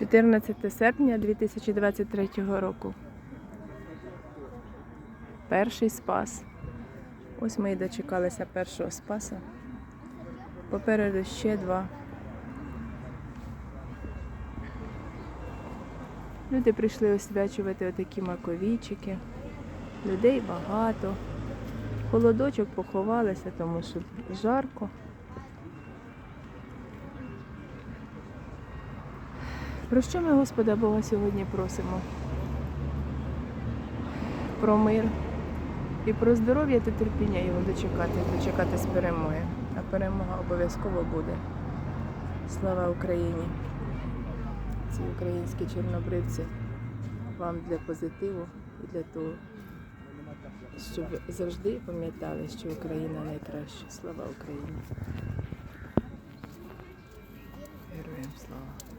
14 серпня 2023 року. Перший спас. Ось ми і дочекалися першого спаса. Попереду ще два. Люди прийшли освячувати отакі маковійчики. Людей багато. Холодочок поховалися, тому що жарко. Про що ми Господа Бога сьогодні просимо? Про мир і про здоров'я та терпіння його дочекати, дочекатись перемоги. А перемога обов'язково буде. Слава Україні! Ці українські чорнобривці вам для позитиву і для того, щоб завжди пам'ятали, що Україна найкраща. Слава Україні! Героям слава!